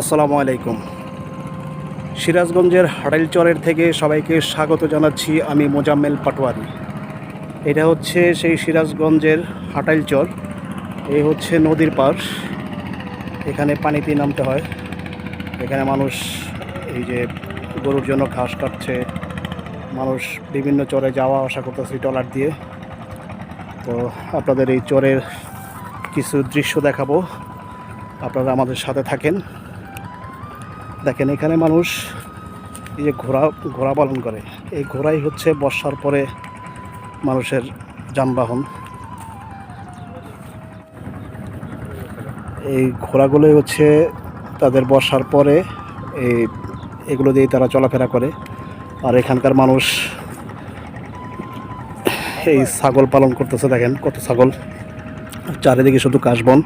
আসসালামু আলাইকুম। সিরাজগঞ্জের হাটাইল চরের থেকে সবাইকে স্বাগত জানাচ্ছি আমি মোজাম্মেল পাটোয়ারি। এটা হচ্ছে সেই সিরাজগঞ্জের হাটাইল চর এই হচ্ছে নদীর পাশ এখানে পানিতে নামতে হয়। এখানে মানুষ এই যে গরুর জন্য ঘাস কাটছে। মানুষ বিভিন্ন চরে যাওয়া আসা করতেছে ট্রলার দিয়ে। তো আপনাদের এই চরের কিছু দৃশ্য দেখাবো। আপনারা আমাদের সাথে থাকেন। দেখেন, এখানে মানুষ এই যে ঘোড়া ঘোড়া পালন করে। এই ঘোড়াই হচ্ছে বর্ষার পরে মানুষের যানবাহন। এই ঘোড়াগুলোই হচ্ছে তাদের বর্ষার পরে এই এগুলো দিয়েই তারা চলাফেরা করে। আর এখানকার মানুষ এই ছাগল পালন করতেছে, দেখেন কত ছাগল। চারিদিকে শুধু কাশবন।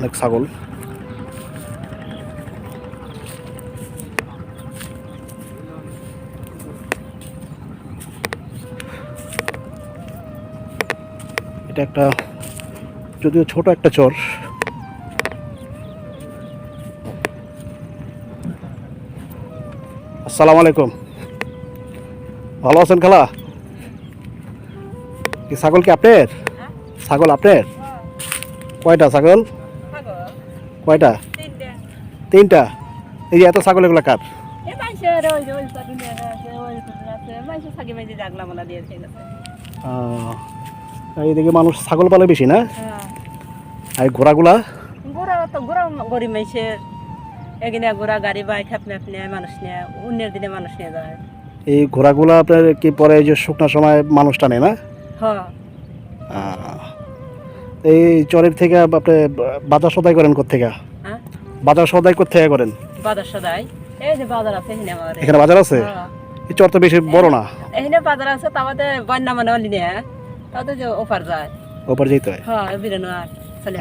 অনেক ছাগল। এটা একটা যদিও ছোট একটা চর। আসসালামু আলাইকুম। ভালো আছেন খালা? কি ছাগল কি আপনার? ছাগল আপনার? কয়টা ছাগল? কয়টা? তিনটা। এই যে এত ছাগল এগুলো কার এইদিকে মানুষ ছাগল পালে বেশি না? হ্যাঁ। আর এই ঘোড়াগুলা? গোড়া তো গোড়া গরিব মানুষের এখানে গোড়া গাড়ি বাইক আপনি আপনি মানুষ নিয়ে অন্যের দিনে মানুষ নিয়ে যায়। এই ঘোড়াগুলা আপনার কি পরে যে শুকনো সময় মানুষ টানে না? হ্যাঁ। এই চরের থেকে আপনি বাজার সদাই করেন কোথেকে হ্যাঁ? বাজার সদাই কোথেকে করেন? বাজার সদাই। এই যে বাজার আছে এখানে বাজার আছে? হ্যাঁ। এই চর তো বেশি বড় না। এখানে বাজার আছে তাতে বন্যা মানে অলি নিয়ে। তাতে যে অফার যায়। ওপর যেতে হয়? হ্যাঁ বিরানো আর চলে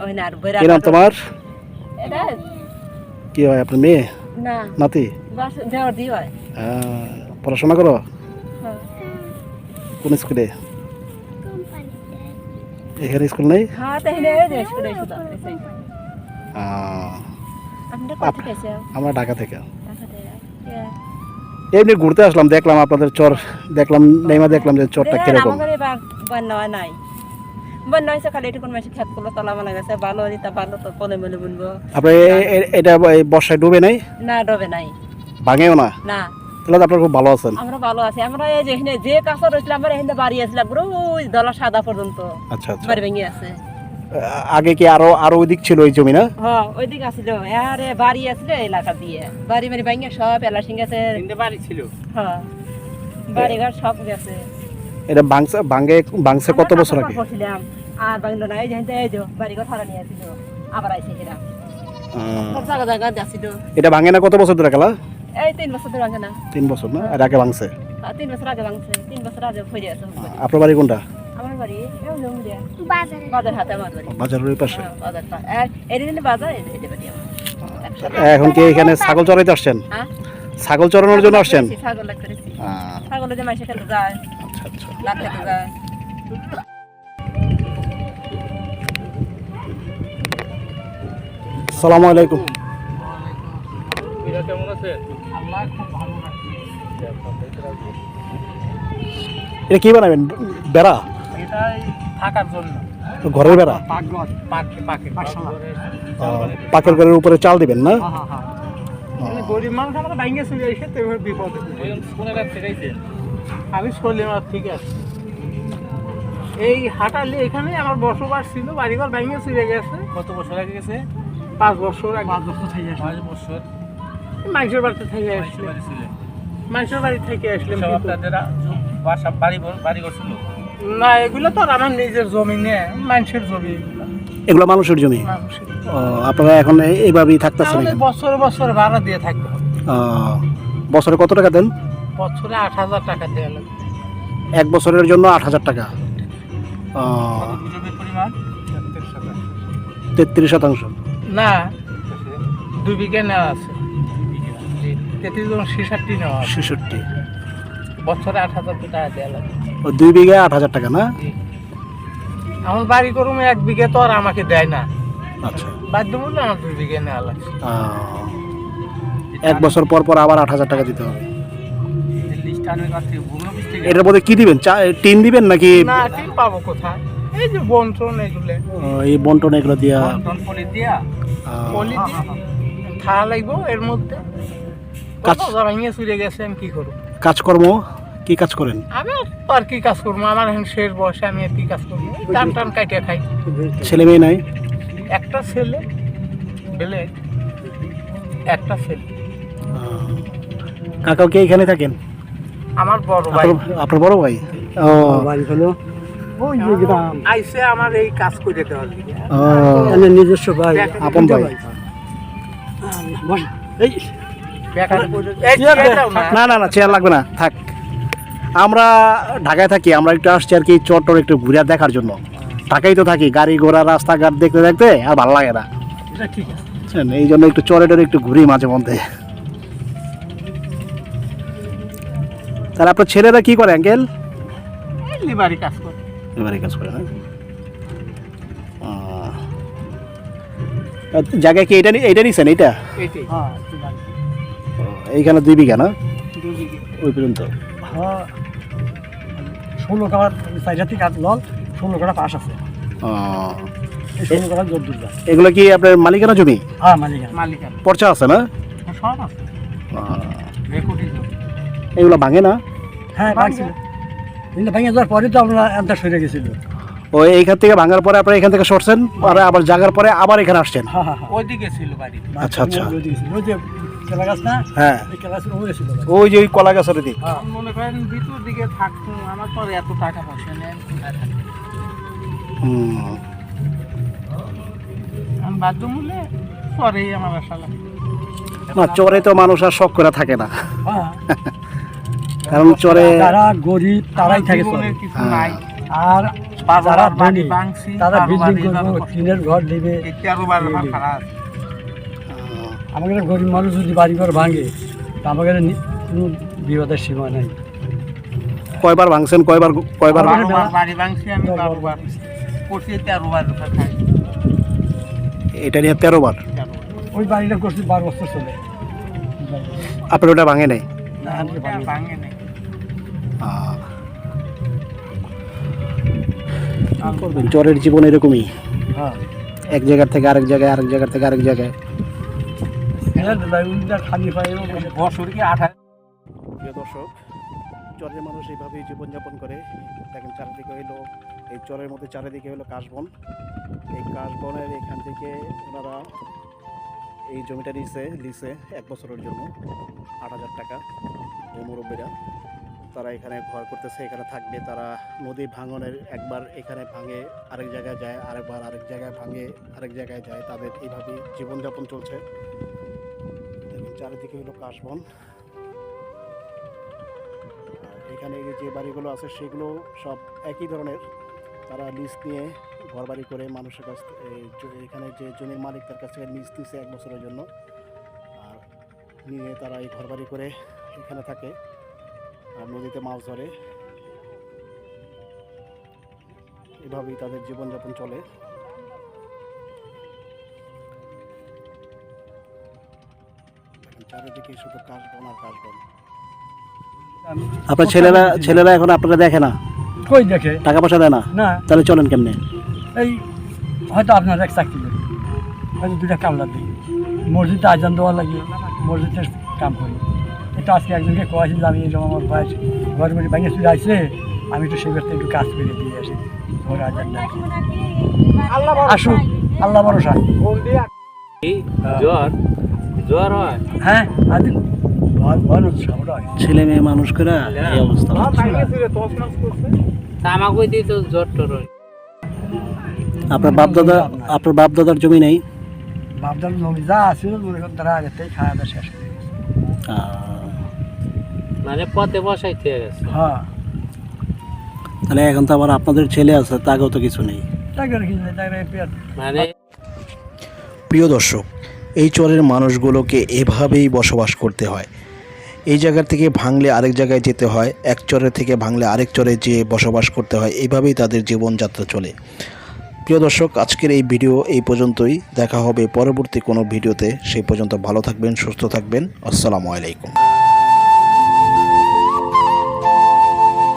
ওখানে আর বইরা কি নাম তোমার? এটা? কি হয় আপনার মেয়ে? না। নাতি? বাস দেওয়ার দিয়ে হয়। পড়াশোনা করো? হ্যাঁ। কোন স্কুলে? কোথা থেকে এসেছেন? আমরা ঢাকা থেকে ঢাকা থেকে? Yeah. এমনি ঘুরতে আসলাম দেখলাম আপনাদের চর দেখলাম নেইমা দেখলাম যে চরটা কীরকম হয় নাই মানা এটা বর্ষায় ডুবে নাই না ডবে নাই ভাঙেও না না তাহলে আপনার খুব ভালো আছেন। আমরা ভালো আছি। আমরা এই যে এখানে যে কাছে রয়েছিলাম আমরা এখানে বাড়ি আসলাম পুরো ওই দলা সাদা পর্যন্ত। আচ্ছা আচ্ছা। বাড়ি ভেঙে আছে আগে কি আরও আরও ওই দিক ছিল ওই জমি না? হ্যাঁ ওই দিকে আসছিল আরে বাড়ি আসছিল এলাকা দিয়ে। বাড়ি বাড়ি ভেঙে সব গেছে। বাড়ি ছিল। হ্যাঁ বাড়ি ঘর সব গেছে। এটা বাংসে বাংসে কত বছর আগে? আর বাংলো না। এই যে এই যে বাড়ি ঘর ভাড়া নিয়ে আসছিল। আবার কিনা আহ, জায়গা জায়গা এটা ভাঙে না কত বছর ধরে খেলা? এই তিন বছর ধরে ভাঙে না। তিন বছর না? আর আগে ভাঙছে? তিন বছর আগে ভাঙছে। তিন বছর আগে ফিরে আছে আপনার বাড়ি কোনটা? আমার বাড়ি এই বাজার। হাতে আমার বাড়ি। বাজারের পাশে? হ্যাঁ, বাজার বাজার বাড়ি এখন কি এখানে ছাগল চড়াইতে আসছেন? হ্যাঁ? ছাগল চড়ানোর জন্য আসছেন? ছাগল। যে যায় আচ্ছা আচ্ছা। যায়। আলাইকুম। কেমন আছেন এটা কি বানাবেন? বেড়া? এটাই থাকার জন্য। ঘরের বেড়া? পাকের ঘরের উপরে চাল দিবেন না? গরিব মানুষ আমাকে ভাঙে চলে এসে তো এবার বিপদে আমি ঠিক আছে। এই হাটালে এখানে আমার বসবাস ছিল বাড়িঘর ভাঙে চলে গেছে। কত বছর আগে গেছে? পাঁচ বছর আগে। পাঁচ বছর। পাঁচ বছর। মানুষের বাড়িতে থেকে আসলে। বাড়ি ছিলেন বাড়ি থেকে আপনাদের বাসা বাড়ি বাড়ি করছিল না এগুলো তো আর আমার নিজের জমি নিয়ে মানুষের জমি এগুলো। এগুলো মানুষের জমি? ও, আপনারা এখন এইভাবেই থাকতেছেন? বছর বছর ভাড়া দিয়ে থাকতে বছরে কত টাকা দেন? বছরে আট হাজার টাকা দেওয়া এক বছরের জন্য আট হাজার টাকা? তেত্রিশ শতাংশ। না দুই বিঘা নেওয়া আছে। তেত্রিশ জন ছেষট্টি নেওয়া ছেষট্টি। বছরে আট হাজার টাকা দেওয়া ও দুই বিঘা আট হাজার টাকা না? আমার বাড়ি করুম এক বিঘে তো আর আমাকে দেয় না। আচ্ছা। বাধ্য আমার দুই বিঘে নেওয়া এক বছর পর পর আবার আট হাজার টাকা দিতে হবে। এটার মধ্যে কি দিবেন? চা ট্রেন দিবেন নাকি? না পাবো কোথায়? এই যে বন্টন এগুলো। এই বন্টন এগুলো দিয়া। বন্টন পলি দিয়া। পলি দিয়ে থা লাগবো এর মধ্যে। কাজ- ভেঙে চুরে গেছে আমি কি করব? কাজকর্ম কি কাজ করেন? আমি আর কি কাজ করব? আমার এখন শেষ বয়সে আমি আর কি কাজ করব? টান টান কাটিয়ে খাই। ছেলে মেয়ে নাই? একটা ছেলে বেলে একটা ছেলে। কাকাও কি এখানে থাকেন? আমার বড় ভাই। আপনার- বড় ভাই? ও। বাড়ি হলো ওই যে গ্রাম। আইসে আমার এই কাজ করে দেওয়ার। ও, নিজস্ব ভাই। আপন ভাই। বস এই না। না না না চেয়ার লাগবে না থাক। আমরা ঢাকায় থাকি আমরা একটু আসছি আর কি চট্টর একটু ঘুরে দেখার জন্য। ঢাকায় তো থাকি গাড়ি ঘোড়া রাস্তাঘাট দেখতে দেখতে আর ভালো লাগে না। এটা ঠিক আছে। বুঝছেন? এই জন্য একটু চরে টরে একটু ঘুরি মাঝে মধ্যে। তাহলে আপনার ছেলেরা কি করে অ্যাঙ্কেল এই লিবারি কাজ করে। এবারে কাজ করে না? আহ। কি এটা নি- এইটা নিছেন এইটা? হ্যাঁ ঠিক আছে। ও, এইখানে দুই বিঘা না। ওই পর্যন্ত? হ্যাঁ ষোলো কাবার চাইটা থেকে লল ষোলো কাটা পাশ আছে। ষোলো কাটা জোর দুর্গা। এগুলো কি আপনার মালিকানা জমি? হ্যাঁ মালিকানা। পর্চা আছে না? সব আছে। এগুলো ভাঙে না? হ্যাঁ ভাঙছিল। কিন্তু ভেঙে যাওয়ার পরে তো আমরা এনটা সরে গেছিল। ও এইখান থেকে ভাঙার পরে আপনারা এখান থেকে সরছেন পরে আবার জাগার পরে আবার এখানে আসছেন? হ্যাঁ হ্যাঁ হ্যাঁ। ওইদিকে ছিল বাড়ি। আচ্ছা, আচ্ছা। ওই ছিল। ওই যে কেলা গাছ না? হ্যাঁ। ওই যে ওই কলা গাছের দিক। হ্যাঁ। মনে করেন ভিতর দিকে আমার তো এত টাকা পয়সা নেই না চরে তো মানুষ আর শখ করে থাকে না। হ্যাঁ। কারণ চরে যারা গরিব তারাই থাকে আর যারা ধনী ভাঙছি, তারা বিল্ডিং করব। টিনের ঘর দিবে আমাদের গরিব মানুষ যদি বাড়ি ঘর ভাঙে তা আমাদের নি- কোনো বিপদের সীমা নেই। কয়বার ভাঙছেন কয়বার কয়বার বাড়ি ভাঙছি আমি বারো করছি তেরো এটা নিয়ে তেরো বার? ওই বাড়িটা করছি বারো বছর চলে। আপনার ওটা ভাঙে নাই। ভাঙে। করবেন? চরের জীবন এরকমই। হ্যাঁ। এক জায়গার থেকে আরেক জায়গায় আরেক জায়গার থেকে আরেক জায়গায়। খালি পায়ে বছর কি আঠাশ। প্রিয় দর্শক চরের মানুষ এইভাবেই জীবনযাপন করে। দেখেন চারিদিকে হইল এই চরের মধ্যে চারিদিকে হলো কাশবন। এই কাশবনের এখান থেকে ওনারা এই জমিটা নিছে লিছে এক বছরের জন্য আট হাজার টাকা। এই মুরব্বীরা তারা এখানে ঘর করতেছে এখানে থাকবে। তারা নদী ভাঙনের একবার এখানে ভাঙে আরেক জায়গায় যায় আরেকবার আরেক জায়গায় ভাঙে আরেক জায়গায় যায়। তাদের এইভাবেই জীবনযাপন চলছে। চারিদিকে হলো কাশবন। এখানে যে বাড়িগুলো আছে, সেগুলো সব একই ধরনের। তারা লিজ নিয়ে ঘর বাড়ি করে মানুষের কাছ এখানে যে জমির মালিক তার কাছ থেকে লিজ নিছে এক বছরের জন্য। আর নিয়ে তারা এই ঘর বাড়ি করে এখানে থাকে আর নদীতে মাছ ধরে। এভাবেই তাদের জীবনযাপন চলে। চারিদিকে শুধু কাশবন আর কাশবন। আপনার ছেলেরা ছেলেরা এখন আপনারা দেখে না? কই দেখে? টাকা পয়সা দেয় না? না। তাহলে চলেন কেমনে? এই হয়তো আপনার এক চাকরি করি। হয়তো দুটা কামলা দিই মসজিদে আজান দেওয়া লাগে। মসজিদে কাম করি। এটা আজকে একজনকে কয়েছি যে আমি এরকম আমার ভাই ঘর বাড়ি ভেঙে চলে আসছে আমি একটু সেবার থেকে একটু কাজ করে দিয়ে আসি। ঘরে আজান আসুক। আল্লাহ ভরসা। জ্বর। জ্বর হয়? হ্যাঁ হয়। ছেলে মেয়ে মানুষ করে এই অবস্থা আমাকে দিয়ে তো জ্বর টর আপনার বাপ দাদা আপনার বাপ দাদার জমি নেই? বাপদার জমি যা মনে করেন তারা আগে থেকে খাওয়া দাওয়া শেষ করে মানে পথে বসাই থেকে গেছে। হ্যাঁ। তাহলে এখন তো আবার আপনাদের ছেলে আছে তাকেও তো কিছু নেই। মানে প্রিয় দর্শক এই চরের মানুষগুলোকে এভাবেই বসবাস করতে হয়। এই জায়গা থেকে ভাঙলে আরেক জায়গায় যেতে হয়, এক চরের থেকে ভাঙলে আরেক চরে যেয়ে বসবাস করতে হয়, এভাবেই তাদের জীবনযাত্রা চলে। প্রিয় দর্শক, আজকের এই ভিডিও এই পর্যন্তই। দেখা হবে পরবর্তী কোনো ভিডিওতে। সেই পর্যন্ত ভালো থাকবেন, সুস্থ থাকবেন। আসসালামু আলাইকুম।